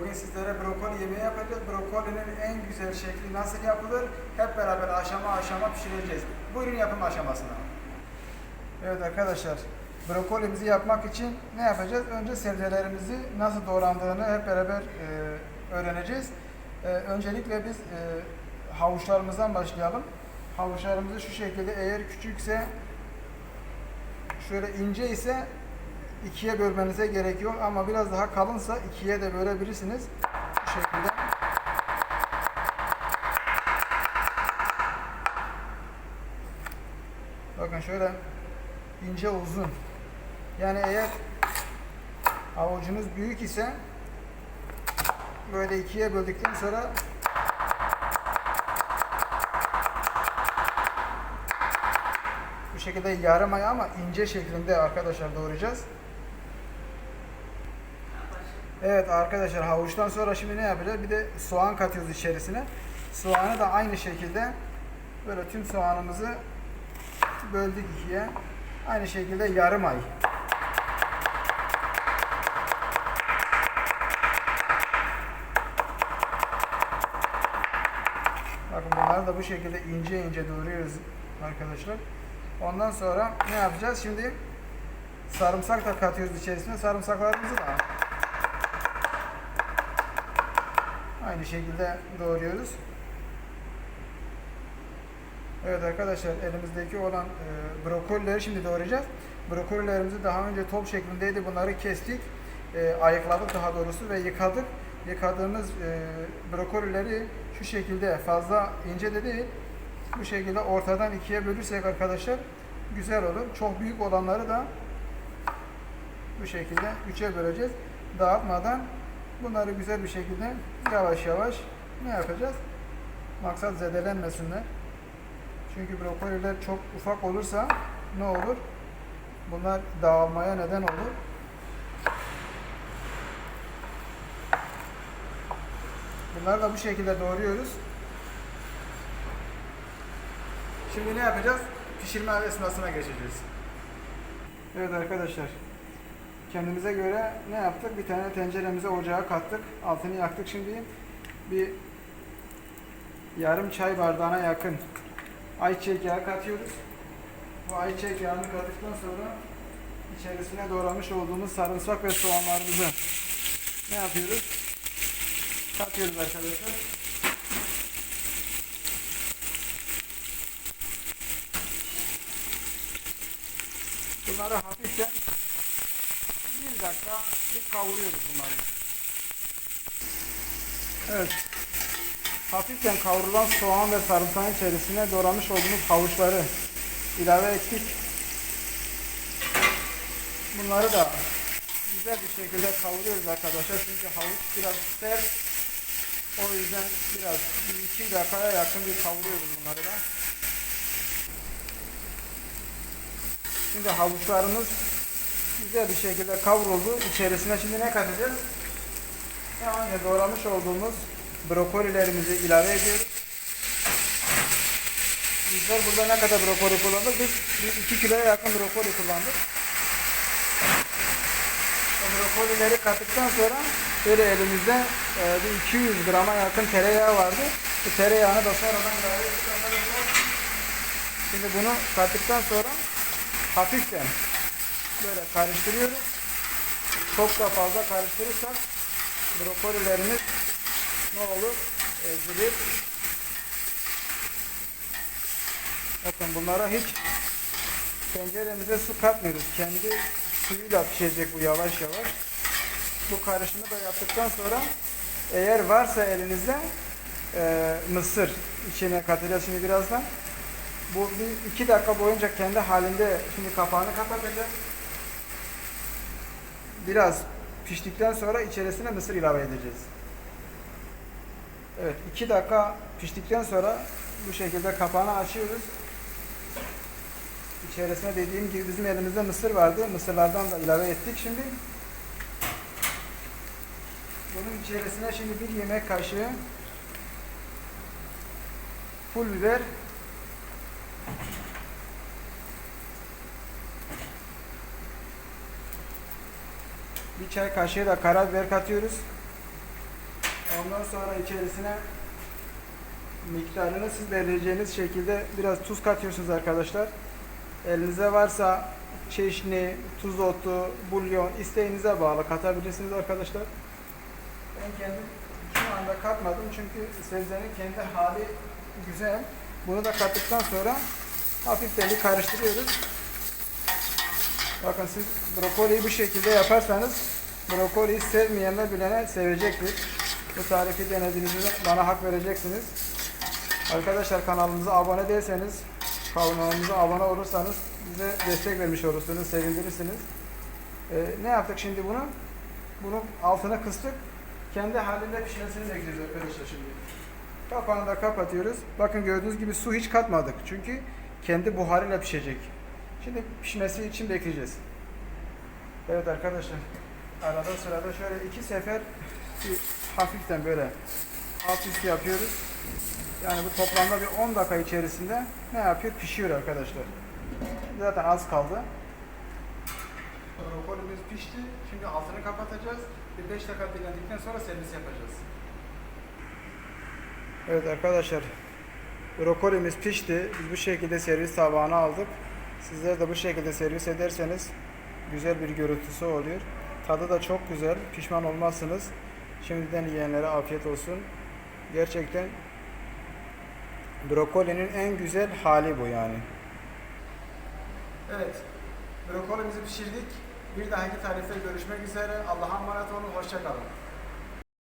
Bugün sizlere brokoli yemeği yapacağız. Brokolinin en güzel şekli nasıl yapılır? Hep beraber aşama aşama pişireceğiz. Buyurun yapım aşamasına. Evet arkadaşlar, brokolimizi yapmak için ne yapacağız? Önce sebzelerimizi nasıl doğrandığını hep beraber e, öğreneceğiz. E, öncelikle biz e, havuçlarımızdan başlayalım. Havuçlarımızı şu şekilde eğer küçükse şöyle ince ise ikiye bölmenize gerek yok ama biraz daha kalınsa ikiye de bölebilirsiniz. Bu şekilde. Bakın şöyle ince uzun. Yani eğer avucunuz büyük ise böyle ikiye böldükten sonra bu şekilde yarım ama ince şeklinde arkadaşlar doğrayacağız. Evet arkadaşlar havuçtan sonra şimdi ne yapacağız? Bir de soğan katıyoruz içerisine. Soğanı da aynı şekilde böyle tüm soğanımızı böldük ikiye. Aynı şekilde yarım ay. Bakın bunları da bu şekilde ince ince doğruyoruz arkadaşlar. Ondan sonra ne yapacağız? Şimdi sarımsak da katıyoruz içerisine. Sarımsaklarımızı da aynı şekilde doğruyoruz. Evet arkadaşlar elimizdeki olan e, brokolileri şimdi doğrayacağız. Brokolilerimizi daha önce top şeklindeydi. Bunları kestik. E, ayıkladık daha doğrusu ve yıkadık. Yıkadığımız e, brokolileri şu şekilde fazla ince de değil. Bu şekilde ortadan ikiye bölürsek arkadaşlar güzel olur. Çok büyük olanları da bu şekilde üçe böleceğiz. Dağıtmadan bunları güzel bir şekilde yavaş yavaş ne yapacağız? Maksat zedelenmesinler. Çünkü brokoliler çok ufak olursa ne olur? Bunlar dağılmaya neden olur. Bunları da bu şekilde doğruyoruz. Şimdi ne yapacağız? Pişirme esnasına geçeceğiz. Evet arkadaşlar. Kendimize göre ne yaptık? Bir tane tenceremize ocağa kattık. Altını yaktık şimdi. Bir yarım çay bardağına yakın ayçiçek yağı katıyoruz. Bu ayçiçek yağını kattıktan sonra içerisine doğramış olduğumuz sarımsak ve soğanlarımızı ne yapıyoruz? Katıyoruz arkadaşlar. Bunları hafiften bir dakika bir kavuruyoruz bunları. Evet. Hafiften kavrulan soğan ve sarımsağın içerisine doğramış olduğumuz havuçları ilave ettik. Bunları da güzel bir şekilde kavuruyoruz arkadaşlar. Çünkü havuç biraz sert. O yüzden biraz bir iki dakikaya yakın bir kavuruyoruz bunları da. Şimdi havuçlarımız güzel bir şekilde kavruldu. İçerisine şimdi ne katacağız? Daha önce doğramış olduğumuz brokolilerimizi ilave ediyoruz. Bizler burada ne kadar brokoli kullandık? Biz, biz 2 kiloya yakın brokoli kullandık. O brokolileri kattıktan sonra böyle elimizde e, bir 200 grama yakın tereyağı vardı. Bu tereyağını da sonradan ilave ettik. Şimdi bunu kattıktan sonra hafiften böyle karıştırıyoruz. Çok da fazla karıştırırsak brokolilerimiz ne olur? Ezilir. Bakın bunlara hiç tenceremize su katmıyoruz. Kendi suyuyla pişecek bu yavaş yavaş. Bu karışımı da yaptıktan sonra eğer varsa elinizde e, mısır içine katacağız şimdi birazdan. Bu bir iki dakika boyunca kendi halinde şimdi kapağını kapatacağız. Biraz piştikten sonra içerisine mısır ilave edeceğiz. Evet 2 dakika piştikten sonra bu şekilde kapağını açıyoruz. İçerisine dediğim gibi bizim elimizde mısır vardı. Mısırlardan da ilave ettik şimdi. Bunun içerisine şimdi bir yemek kaşığı pul biber bir çay kaşığı da karabiber katıyoruz. Ondan sonra içerisine miktarını siz belirleyeceğiniz şekilde biraz tuz katıyorsunuz arkadaşlar. Elinizde varsa çeşni, tuz otu, bulyon isteğinize bağlı katabilirsiniz arkadaşlar. Ben kendim şu anda katmadım çünkü sebzenin kendi hali güzel. Bunu da kattıktan sonra hafif deli karıştırıyoruz. Bakın siz brokoliyi bu şekilde yaparsanız brokoliyi sevmeyenler bilene sevecektir. Bu tarifi denediğinizde bana hak vereceksiniz. Arkadaşlar kanalımıza abone değilseniz kanalımıza abone olursanız bize destek vermiş olursunuz, sevindirirsiniz. Ee, ne yaptık şimdi bunu? Bunun altına kıstık. Kendi halinde pişmesini bekliyoruz arkadaşlar şimdi. Kapağını da kapatıyoruz. Bakın gördüğünüz gibi su hiç katmadık. Çünkü kendi buharıyla pişecek. Şimdi pişmesi için bekleyeceğiz. Evet arkadaşlar. Arada sırada şöyle iki sefer bir hafiften böyle alt üst yapıyoruz. Yani bu toplamda bir 10 dakika içerisinde ne yapıyor? Pişiyor arkadaşlar. Zaten az kaldı. Brokolimiz pişti. Şimdi altını kapatacağız. Bir 5 dakika dinlendikten sonra servis yapacağız. Evet arkadaşlar. Brokolimiz pişti. Biz bu şekilde servis tabağına aldık. Sizler de bu şekilde servis ederseniz güzel bir görüntüsü oluyor. Tadı da çok güzel. Pişman olmazsınız. Şimdiden yiyenlere afiyet olsun. Gerçekten brokolinin en güzel hali bu yani. Evet. Brokolimizi pişirdik. Bir dahaki tarifte görüşmek üzere. Allah'a emanet olun. Hoşçakalın.